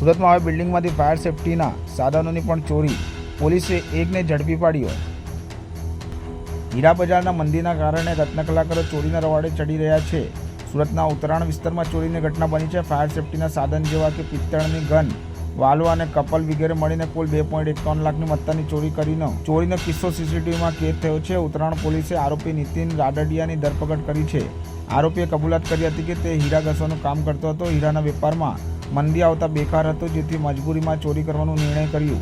સુરતમાં હવે બિલ્ડિંગમાંથી ફાયર સેફટીના સાધનોની પણ ચોરી. પોલીસે એકને ઝડપી પાડ્યો. હીરા બજારના મંદીના કારણે રત્નકલાકારો ચોરીના રવાડે ચડી રહ્યા છે. સુરતના ઉત્તરાયણ વિસ્તારમાં ચોરીની ઘટના બની છે. ફાયર સેફટીના સાધન જેવા કે પિત્તળની ગન વાલવા અને કપલ વગેરે મળીને કુલ બે પોઈન્ટ એકાવન લાખની મત્તાની ચોરી કરીને, ચોરીનો કિસ્સો સીસીટીવીમાં કેદ થયો છે. ઉત્તરાયણ પોલીસે આરોપી નીતિન રાડડિયાની ધરપકડ કરી છે. આરોપીએ કબૂલાત કરી હતી કે તે હીરા ઘસવાનું કામ કરતો હતો. હીરાના વેપારમાં મંદી આવતા બેકાર હતો જેથી મજબૂરીમાં ચોરી કરવાનો નિર્ણય કર્યો.